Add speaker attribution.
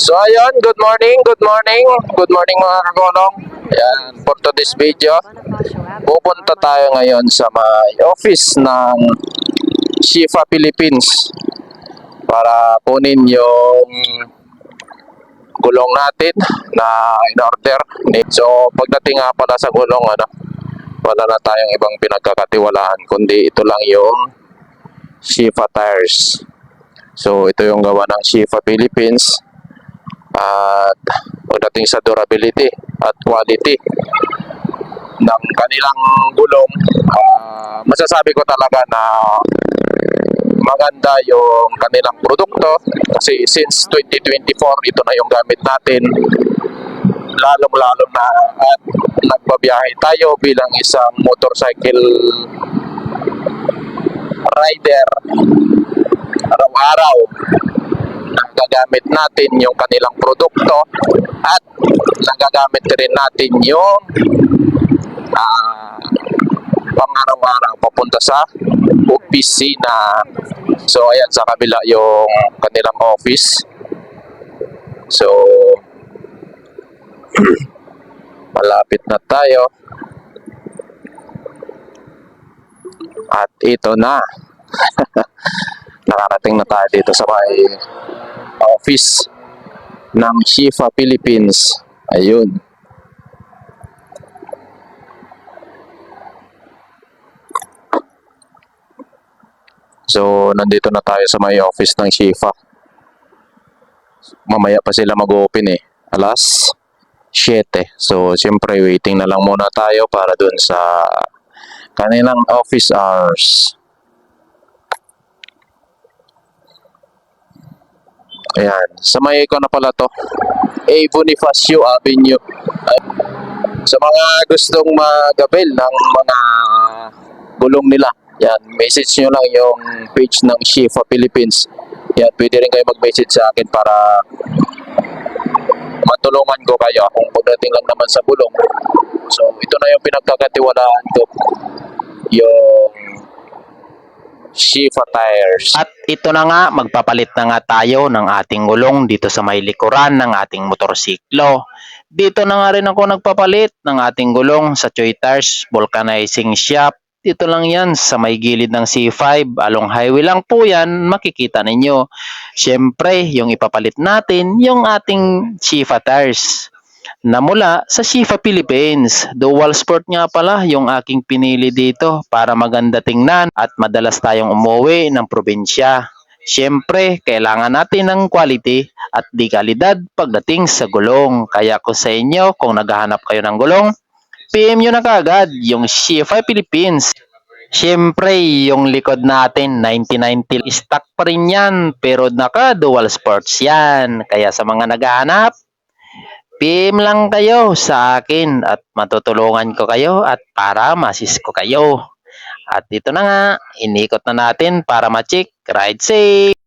Speaker 1: So ayun, good morning, good morning, good morning mga kagolong. Yan, for today's video, pupunta tayo ngayon sa may office ng Shifa Philippines para kunin yung gulong natin na in-order. So pagdating nga pala sa gulong, ano, wala na tayong ibang pinagkakatiwalaan kundi ito lang yung Shifa Tires. So ito yung gawa ng Shifa Philippines at pagdating sa durability at quality ng kanilang gulong ah, masasabi ko talaga na maganda yung kanilang produkto kasi since 2024 ito na yung gamit natin. Lalong lalo na at nagbabiyahe tayo bilang isang motorcycle rider araw-araw nagagamit natin yung kanilang produkto at nagagamit rin natin yung ah, pang-araw-araw papunta sa opisina. So ayan sa kabila yung kanilang office. So malapit na tayo. At ito na. Nakarating na tayo dito sa may office ng Shifa Philippines. Ayun. So, nandito na tayo sa may office ng Shifa. Mamaya pa sila mag-open eh. Alas 7. So, siyempre, waiting na lang muna tayo para dun sa kanilang office hours. Ayan. Sa may ko na pala to. A. Bonifacio Avenue. Ay, sa mga gustong magabil ng mga gulong nila. Yan, message nyo lang yung page ng Shifa Philippines. Yan, pwede rin kayo mag-message sa akin para matulungan ko kayo kung pagdating lang naman sa gulong. So, ito na yung pinagkakatiwalaan ko. Yung Shifa Tires.
Speaker 2: At ito na nga, magpapalit na nga tayo ng ating gulong dito sa may likuran ng ating motorsiklo. Dito na nga rin ako nagpapalit ng ating gulong sa Choy Tires Vulcanizing Shop. Dito lang yan sa may gilid ng C5. Along highway lang po yan, makikita ninyo. Siyempre, yung ipapalit natin, yung ating Shifa Tires na mula sa Shifa Philippines. Dual sport nga pala yung aking pinili dito para maganda tingnan at madalas tayong umuwi ng probinsya. Siyempre, kailangan natin ng quality at di kalidad pagdating sa gulong. Kaya ko sa inyo, kung naghahanap kayo ng gulong, PM nyo na kagad yung Shifa Philippines. Siyempre, yung likod natin, 99 stock pa rin yan, pero naka dual sports yan. Kaya sa mga naghahanap, PM lang kayo sa akin at matutulungan ko kayo at para masis ko kayo. At dito na nga, inikot na natin para ma-check. Ride safe!